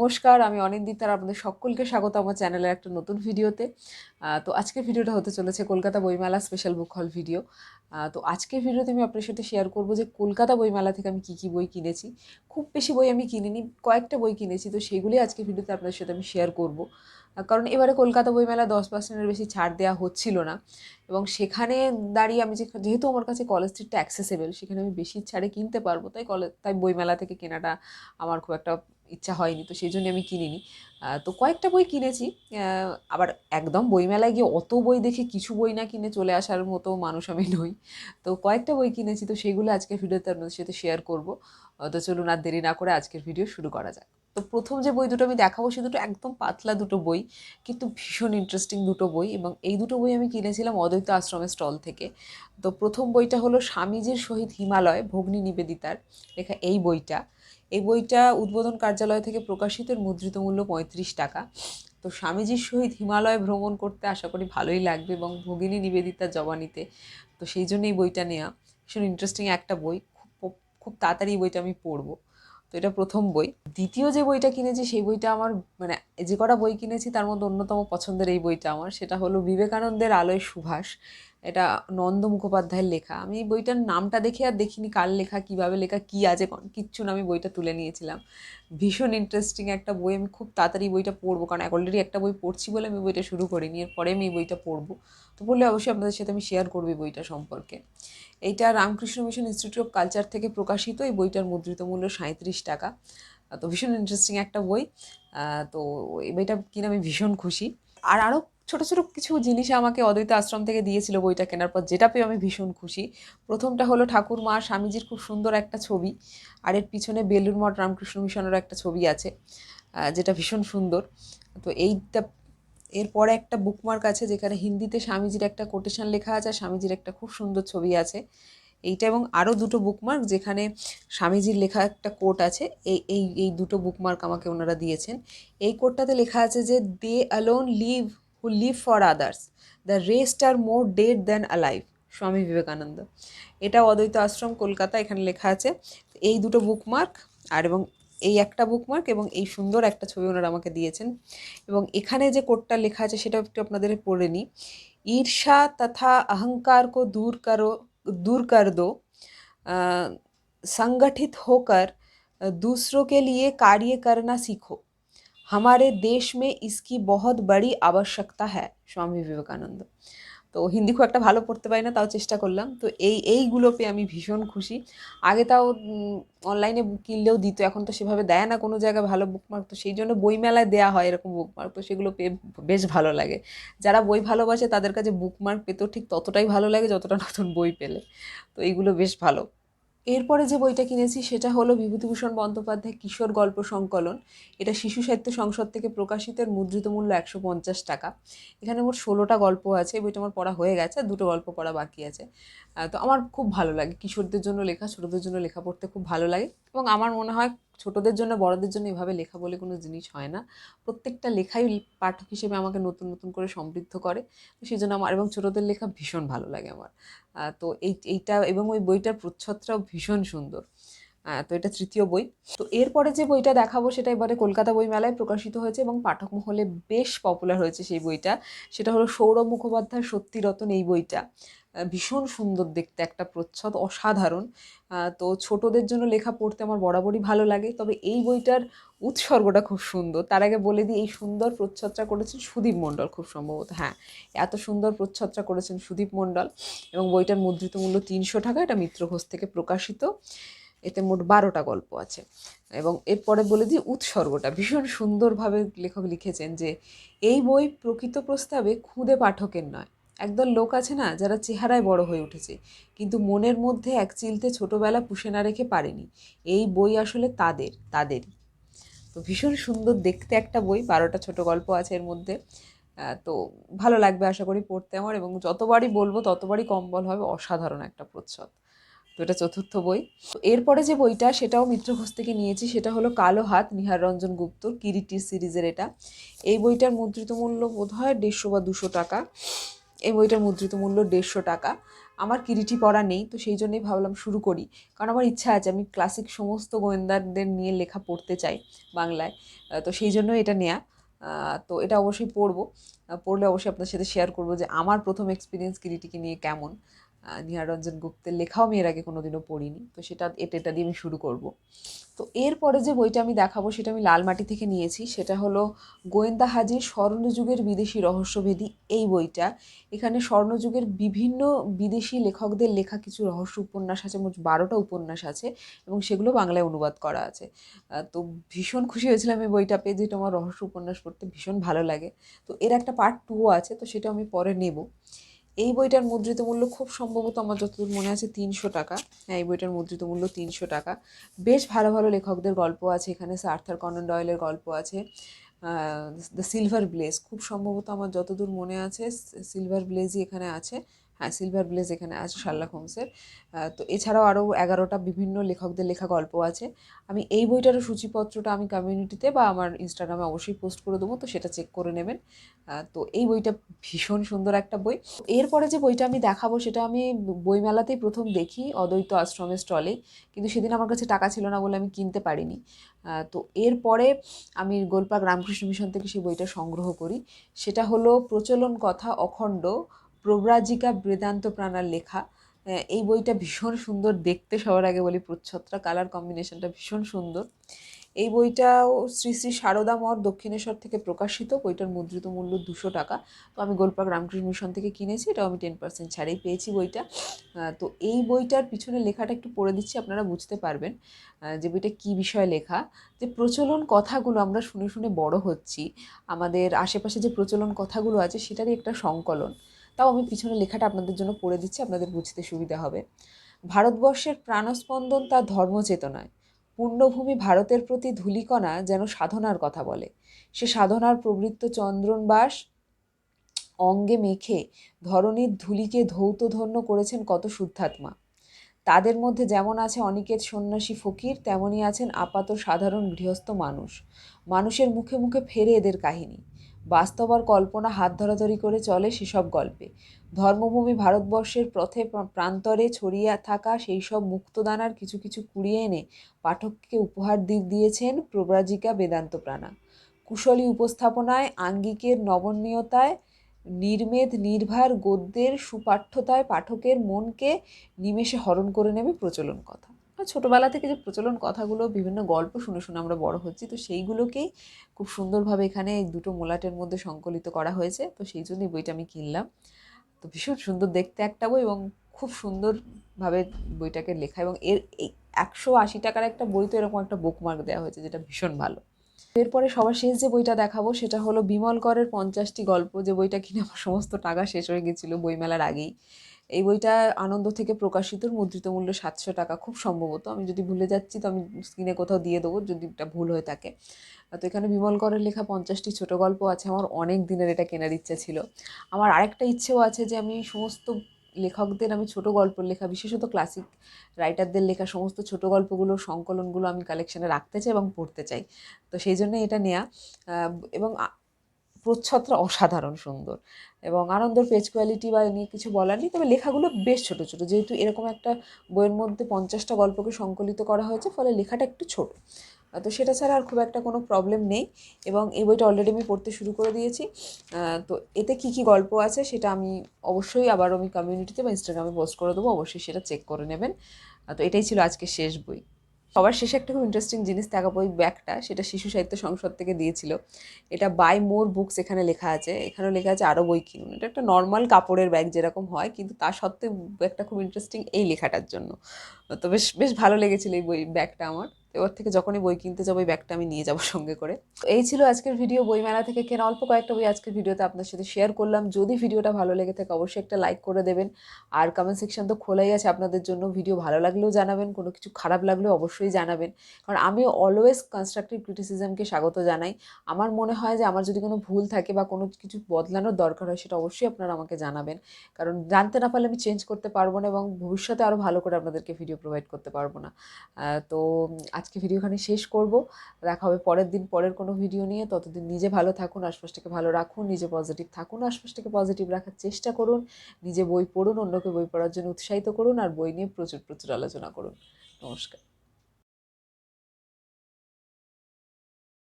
নমস্কার, আমি অনিন্দিতার আপনাদের সকলকে স্বাগত আমার চ্যানেলের একটা নতুন ভিডিওতে। তো আজকের ভিডিওটা হতে চলেছে কলকাতা বইমেলা স্পেশাল বুক হল ভিডিও তো আজকের ভিডিওতে আমি আপনার সাথে শেয়ার করব যে কলকাতা বইমেলা থেকে আমি কী কী বই কিনেছি। খুব বেশি বই আমি কিনিনি, কয়েকটা বই কিনেছি, তো সেগুলি আজকে ভিডিওতে আপনাদের সাথে আমি শেয়ার করব। কারণ এবারে কলকাতা বইমেলা দশ পার্সেন্টের বেশি ছাড় দেওয়া হচ্ছিল না এবং সেখানে দাঁড়িয়ে আমি যেহেতু আমার কাছে কলেজ স্ট্রিটটা অ্যাক্সেসেবল সেখানে আমি বেশি ছাড়ে কিনতে পারব, তাই কলেজ তাই বইমেলা থেকে কেনাটা আমার খুব একটা ইচ্ছা হয়নি, তো সেই জন্য আমি কিনিনি। তো কয়েকটা বই কিনেছি আবার একদম বইমেলায় গিয়ে অত বই দেখে কিছু বই না কিনে চলে আসার মতো মানুষ আমি নই। তো কয়েকটা বই কিনেছি, তো সেগুলো আজকের ভিডিওতে আপনাদের সাথে শেয়ার করব। তো চলুন আর দেরি না করে আজকের ভিডিও শুরু করা যাক। তো প্রথম যে বই দুটো আমি দেখাবো, সে দুটো একদম পাতলা দুটো বই, কিন্তু ভীষণ ইন্টারেস্টিং দুটো বই এবং এই দুটো বই আমি কিনেছিলাম অদ্বৈত আশ্রমের স্টল থেকে। তো প্রথম বইটা হলো স্বামীজির সহিত হিমালয়, ভগ্নী নিবেদিতার লেখা এই বইটা। এই বইটা উদ্বোধন কার্যালয় থেকে প্রকাশিত, এর মুদ্রিত মূল্য পঁয়ত্রিশ টাকা। তো স্বামীজির সহিত হিমালয় ভ্রমণ করতে আশা করি ভালোই লাগবে এবং ভগিনী নিবেদিতার জবানিতে, তো সেই জন্য এই বইটা নেওয়া ভীষণ ইন্টারেস্টিং একটা বই, খুব খুব তাড়াতাড়ি বইটা আমি পড়ব। তো এটা প্রথম বই। দ্বিতীয় যে বইটা কিনেছি, সেই বইটা আমার মানে যে কটা বই কিনেছি, তার মধ্যে অন্যতম পছন্দের এই বইটা আমার, সেটা হলো বিবেকানন্দের আলোয় সুভাষ। এটা নন্দ মুখোপাধ্যায়ের লেখা। আমি বইটার নামটা দেখে আর দেখিনি কার লেখা, কীভাবে লেখা, কি আছে কিচ্ছু না আমি বইটা তুলে নিয়েছিলাম। ভীষণ ইন্টারেস্টিং একটা বই, আমি খুব তাড়াতাড়ি বইটা পড়ব, কারণ অলরেডি একটা বই পড়ছি বলে আমি বইটা শুরু করিনি, এরপরে আমি এই বইটা পড়ব। তো পড়লে অবশ্যই আপনাদের সাথে আমি শেয়ার করব বইটা সম্পর্কে। এইটা Ramakrishna mission institute of culture থেকে প্রকাশিত, এই বইটার মুদ্রিত মূল্য সাঁত্রিশ টাকা। তো ভীষণ ইন্টারেস্টিং একটা বই। তো এই বইটা কিনে আমি ভীষণ খুশি। আর আরও ছোটো ছোটো কিছু জিনিস আমাকে অদ্বৈত আশ্রম থেকে দিয়েছিল বইটা কেনার পর যেটা পেয়ে আমি ভীষণ খুশি। প্রথমটা হলো ঠাকুর মা স্বামীজির খুব সুন্দর একটা ছবি, আর এর পিছনে বেলুর মঠ রামকৃষ্ণ মিশনেরও একটা ছবি আছে যেটা ভীষণ সুন্দর। তো এইটা, এরপরে একটা বুকমার্ক আছে যেখানে হিন্দিতে স্বামীজির একটা কোটেশন লেখা আছে স্বামীজির একটা খুব সুন্দর ছবি আছে। এইটা এবং আরও দুটো বুকমার্ক যেখানে স্বামীজির লেখা একটা কোট আছে, এই এই এই দুটো বুকমার্ক আমাকে ওনারা দিয়েছেন। এই কোটটাতে লেখা আছে যে they alone live who live for others the rest are more dead than alive Swami Vivekananda এটা অদ্বৈত আশ্রম কলকাতা এখানে লেখা আছে এই দুটো বুকমার্ক আর এবং এই একটা বুকমার্ক এবং এই সুন্দর একটা ছবি ওনারা আমাকে দিয়েছেন এবং এখানে যে কোটটা লেখা আছে সেটা একটু আপনাদের পড়ে নিই ईर्षा तथा अहंकार को दूर करो दूर कर दो अ, संगठित होकर अ, दूसरों के लिए कार्य करना सीखो हमारे देश में इसकी बहुत बड़ी आवश्यकता है স্বামী বিবেকানন্দ তো হিন্দি খুব একটা ভালো পড়তে পারি না তাও চেষ্টা করলাম তো এই এইগুলো পেয়ে আমি ভীষণ খুশি আগে তাও অনলাইনে কিনলেও দিত এখন তো সেভাবে দেয় না কোনো জায়গায় ভালো বুকমার্ক তো সেই জন্য বইমেলায় দেওয়া হয় এরকম বুকমার্ক তো সেগুলো পেয়ে বেশ ভালো লাগে যারা বই ভালোবাসে তাদের কাছে বুকমার্ক পেতেও ঠিক ততটাই ভালো লাগে যতটা নতুন বই পেলে তো এইগুলো বেশ ভালো এরপরে যে বইটা কিনেছি সেটা হলো বিভূতিভূষণ বন্দ্যোপাধ্যায় কিশোর গল্প সংকলন। এটা শিশু সাহিত্য সংসদ থেকে প্রকাশিতের মুদ্রিত মূল্য একশো পঞ্চাশ টাকা। এখানে মোট ষোলোটা গল্প আছে বইটা আমার পড়া হয়ে গেছে দুটো গল্প পড়া বাকি আছে। তো আমার খুব ভালো লাগে। কিশোরদের জন্য লেখা, ছোটোদের জন্য লেখা পড়তে খুব ভালো লাগে। এবং আমার মনে হয় ছোটদের জন্য, বড়দের জন্য এভাবে লেখা বলে কোনো জিনিস হয় না। প্রত্যেকটা লেখাই পাঠক হিসেবে আমাকে নতুন নতুন করে সমৃদ্ধ করে। সেই জন্য আমার, এবং ছোটদের লেখা ভীষণ ভালো লাগে আমার। তো এই, এইটা এবং ওই বইটার প্রচ্ছদটাও ভীষণ সুন্দর। তো এটা তৃতীয় বই। তো এরপরে যে বইটা দেখাবো সেটা এবারে কলকাতা বই মেলায় প্রকাশিত হয়েছে এবং পাঠক মহলে বেশ পপুলার হয়েছে সেই বইটা। সেটা হলো সৌরভ মুখোপাধ্যায় সত্যিরতন এই বইটা। ভীষণ সুন্দর দেখতে, একটা প্রচ্ছদ অসাধারণ। তো ছোটদের জন্য লেখা পড়তে আমার বরাবরই ভালো লাগে, তবে এই বইটার উৎসর্গটা খুব সুন্দর। তার আগে বলে দিই, এই সুন্দর প্রচ্ছদটা করেছেন সুদীপ মণ্ডল খুব সম্ভবত। হ্যাঁ এত সুন্দর প্রচ্ছদটা করেছেন সুদীপ মণ্ডল এবং বইটার মুদ্রিত মূল্য তিনশো টাকা, এটা মিত্র ঘোষ থেকে প্রকাশিত। এতে মোট বারোটা গল্প আছে। এবং এরপরে বলে দিই, উৎসর্গটা। ভীষণ সুন্দরভাবে লেখক লিখেছেন যে, এই বই প্রকৃত প্রস্তাবে খুদে পাঠকের নয় একদল লোক আছে না, যারা চেহারায় বড় হয়ে উঠেছে। কিন্তু মনের মধ্যে এক চিলতে ছোটোবেলা পুষে না রেখে পারেনি। এই বই আসলে তাদের, তাদেরই। তো ভীষণ সুন্দর দেখতে একটা বই, বারোটা ছোট গল্প আছে এর মধ্যে। তো ভালো লাগবে আশা করি পড়তে আমার এবং যতবারই বলব ততবারই কম বল হবে অসাধারণ একটা প্রচ্ছদ। তো এটা চতুর্থ বই। এরপরে যে বইটা, সেটাও মিত্র ঘোষ থেকে নিয়েছি, সেটা হলো কালো হাত, নিহার রঞ্জন গুপ্তর কিরিটি সিরিজের এটা। এই বইটার মুদ্রিত মূল্য বোধ হয় দেড়শো বা দুশো টাকা। এই বইটার মুদ্রিত মূল্য দেড়শো টাকা। আমার কিরিটি পড়া নেই, তো সেই জন্যই ভাবলাম শুরু করি। কারণ আমার ইচ্ছা আছে, আমি ক্লাসিক সমস্ত গোয়েন্দাদের নিয়ে লেখা পড়তে চাই বাংলায়। তো সেই জন্য এটা নেয়া। তো এটা অবশ্যই পড়ব। পড়লে অবশ্যই আপনার সাথে শেয়ার করব যে আমার প্রথম এক্সপিরিয়েন্স কিরিটিকে নিয়ে কেমন। আহ, নিহাররঞ্জন গুপ্তের লেখাও আমি এর আগে কোনোদিনও পড়িনি। তো সেটা এটা এটা দিয়ে আমি শুরু করব। তো এরপরে যে বইটা আমি দেখাবো সেটা আমি লালমাটি থেকে নিয়েছি। সেটা হলো গোয়েন্দা হাজির স্বর্ণযুগের বিদেশি রহস্যভেদী এই বইটা। এখানে স্বর্ণযুগের বিভিন্ন বিদেশি লেখকদের লেখা কিছু রহস্য উপন্যাস আছে মোট বারোটা উপন্যাস আছে এবং সেগুলো বাংলায় অনুবাদ করা আছে। তো ভীষণ খুশি হয়েছিলাম এই বইটা পেয়ে যেটা আমার রহস্য উপন্যাস পড়তে ভীষণ ভালো লাগে। তো এর একটা পার্ট টুও আছে তো সেটা আমি পরে নেব। এই বইটার মুদ্রিত মূল্য খুব সম্ভবত আমার যতদূর মনে আছে তিনশো টাকা। হ্যাঁ এই বইটার মুদ্রিত মূল্য তিনশো টাকা। বেশ ভালো ভালো লেখকদের গল্প আছে। এখানে আর্থার কনন ডয়েলের গল্প আছে। দ্য সিলভার ব্লেজ খুব সম্ভবত আমার যতদূর মনে আছে সিলভার ব্লেজই এখানে আছে। হ্যাঁ সিলভার ব্লেজ এখানে আছে শার্লক হোমসের তো এছাড়াও আরও এগারোটা বিভিন্ন লেখকদের লেখা গল্প আছে। আমি এই বইটারও সূচিপত্রটা আমি কমিউনিটিতে বা আমার ইনস্টাগ্রামে অবশ্যই পোস্ট করে দেবো, তো সেটা চেক করে নেবেন। তো এই বইটা ভীষণ সুন্দর একটা বই। এরপরে যে বইটা আমি দেখাবো, সেটা আমি বইমেলাতেই প্রথম দেখি, অদ্বৈত আশ্রমের স্টলে কিন্তু সেদিন আমার কাছে টাকা ছিল না বলে আমি কিনতে পারিনি। তো এরপরে আমি গোলপাক রামকৃষ্ণ মিশন থেকে সেই বইটা সংগ্রহ করি। সেটা হলো প্রচলন কথা অখণ্ড প্রব্রাজিকা বেদান্ত প্রাণার লেখা এই বইটা ভীষণ সুন্দর, দেখতে সবার আগে বলি প্রচ্ছদটা কালার কম্বিনেশনটা ভীষণ সুন্দর। এই বইটাও শ্রী শ্রী সারদা মঠ দক্ষিণেশ্বর থেকে প্রকাশিত, বইটার মুদ্রিত মূল্য দুশো টাকা। তো আমি গোলপাক রামকৃষ্ণ মিশন থেকে কিনেছি, এটাও আমি টেন পার্সেন্ট ছাড়েই পেয়েছি বইটা। তো এই বইটার পিছনে লেখাটা একটু পড়ে দিচ্ছি, আপনারা বুঝতে পারবেন যে বইটা কী বিষয়ে লেখা। যে প্রচলন কথাগুলো আমরা শুনে শুনে বড় হচ্ছি, আমাদের আশেপাশে যে প্রচলন কথাগুলো আছে, সেটারই একটা সংকলন। তাও আমি পিছনে লেখাটা আপনাদের জন্য পড়ে দিচ্ছি, আপনাদের বুঝতে সুবিধা হবে। ভারতবর্ষের প্রাণস্পন্দন তার ধর্মচেতনায়। পূর্ণভূমি ভারতের প্রতি ধূলিকণা যেন সাধনার কথা বলে। সে সাধনার প্রবৃত্ত চন্দ্রনবাস অঙ্গে মেখে ধরণীর ধূলিকে ধৌতধন্য করেছেন কত শুদ্ধাত্মা। তাদের মধ্যে যেমন আছে অনিকেত সন্ন্যাসী ফকির তেমনই আছেন আপাত সাধারণ গৃহস্থ মানুষ। মানুষের মুখে মুখে ফেরে এদের কাহিনী। বাস্তব আর কল্পনা হাত ধরাধরি করে চলে সেসব গল্পে। ধর্মভূমি ভারতবর্ষের পথে প্রান্তরে ছড়িয়ে থাকা সেই সব মুক্তদানার কিছু কিছু কুড়িয়ে এনে পাঠককে উপহার দিয়েছেন প্রব্রাজিকা বেদান্ত প্রাণা কুশলী উপস্থাপনায়, আঙ্গিকের নবনীয়তায়, নির্মেদ নির্ভার গদ্যের সুপাঠ্যতায় পাঠকের মনকে নিমেষে হরণ করে নেবে প্রচলন কথা। ছোটোবেলা থেকে যে প্রচলন কথাগুলো, বিভিন্ন গল্প শুনে শুনে আমরা বড় হচ্ছি, তো সেইগুলোকেই খুব সুন্দরভাবে এখানে দুটো মোলাটের মধ্যে সংকলিত করা হয়েছে, তো সেই জন্যই বইটা আমি কিনলাম। তো ভীষণ সুন্দর দেখতে একটা বই এবং খুব সুন্দরভাবে বইটাকে লেখা এবং এর এই একশো আশি টাকার একটা বই তো এরকম একটা বুকমার্ক দেওয়া হয়েছে যেটা ভীষণ ভালো। এরপরে সবার শেষ যে বইটা দেখাবো, সেটা হলো বিমল করের পঞ্চাশটি গল্প। যে বইটা কিনে আমার সমস্ত টাকা শেষ হয়ে গেছিল বইমেলার আগেই। এই বইটা আনন্দ থেকে প্রকাশিত, মুদ্রিত মূল্য সাতশো টাকা, খুব সম্ভবত। আমি যদি ভুলে যাচ্ছি, তো আমি স্ক্রিনে কোথাও দিয়ে দেবো, যদি এটা ভুল হয়ে থাকে। তো এখানে বিমল করের লেখা পঞ্চাশটি ছোট গল্প আছে, আমার অনেক দিনের এটা কেনার ইচ্ছা ছিল। আমার আরেকটা ইচ্ছেও আছে যে আমি সমস্ত লেখকদের, আমি ছোট গল্প লেখা, বিশেষত ক্লাসিক রাইটারদের লেখা সমস্ত ছোট গল্পগুলো, সংকলনগুলো আমি কালেকশানে রাখতে চাই এবং পড়তে চাই। তো সেই জন্য এটা নেয়া। এবং প্রচ্ছদটা অসাধারণ সুন্দর। এবং আনন্দর পেজ কোয়ালিটি বা নিয়ে কিছু বলার নেই, তবে লেখাগুলো বেশ ছোট ছোট। যেহেতু এরকম একটা বইয়ের মধ্যে পঞ্চাশটা গল্পকে সংকলিত করা হয়েছে, ফলে লেখাটা একটু ছোট। তো সেটা ছাড়া আর খুব একটা কোনো প্রবলেম নেই। এবং এই বইটা অলরেডি আমি পড়তে শুরু করে দিয়েছি। তো এতে কি কি গল্প আছে সেটা আমি অবশ্যই আবার আমি কমিউনিটিতে বা ইনস্টাগ্রামে পোস্ট করে দেবো। অবশ্যই সেটা চেক করে নেবেন। তো এটাই ছিল আজকে শেষ বই। সবার শেষে একটা খুব ইন্টারেস্টিং জিনিস থাকা বই ব্যাগটা, সেটা শিশু সাহিত্য সংসদ থেকে দিয়েছিল। এটা বাই মোর বুকস এখানে লেখা আছে। এখানেও লেখা আছে আরও বই কিনুন। এটা একটা নর্মাল কাপড়ের ব্যাগ যেরকম হয়, কিন্তু তা সত্ত্বেও ব্যাগটা খুব ইন্টারেস্টিং এই লেখাটার জন্য। তো বেশ বেশ ভালো লেগেছিলো এই বই, ব্যাগটা আমার। এবার থেকে যখনই বই কিনতে যাব, ওই ব্যাগটা আমি নিয়ে যাব সঙ্গে করে। তো এই ছিল আজকের ভিডিও। বইমেলা থেকে কেনা অল্প কয়েকটা বই আজকের ভিডিওতে আপনার সাথে শেয়ার করলাম। যদি ভিডিওটা ভালো লেগে থাকে, অবশ্যই একটা লাইক করে দেবেন। আর কমেন্ট সেকশন তো খোলাই আছে আপনাদের জন্য। ভিডিও ভালো লাগলেও জানাবেন, কোনো কিছু খারাপ লাগলেও অবশ্যই জানাবেন। কারণ আমি অলওয়েজ কনস্ট্রাকটিভ ক্রিটিসিজমকে স্বাগত জানাই। আমার মনে হয় যে, আমার যদি কোনো ভুল থাকে বা কোনো কিছু বদলানোর দরকার হয়, সেটা অবশ্যই আপনারা আমাকে জানাবেন। কারণ জানতে না পারলে আমি চেঞ্জ করতে পারব না এবং ভবিষ্যতে আরও ভালো করে আপনাদেরকে ভিডিও প্রোভাইড করতে পারব না। তো আজকে ভিডিওখানে শেষ করব। দেখা হবে পরের দিন, পরের কোনো ভিডিও নিয়ে। ততদিন নিজে ভালো থাকুন, আশপাশটাকে ভালো রাখুন, নিজে পজিটিভ থাকুন, আশপাশটাকে পজিটিভ রাখার চেষ্টা করুন। নিজে বই পড়ুন, অন্যকে বই পড়ার জন্য উৎসাহিত করুন, আর বই নিয়ে প্রচুর প্রচুর আলোচনা করুন। নমস্কার।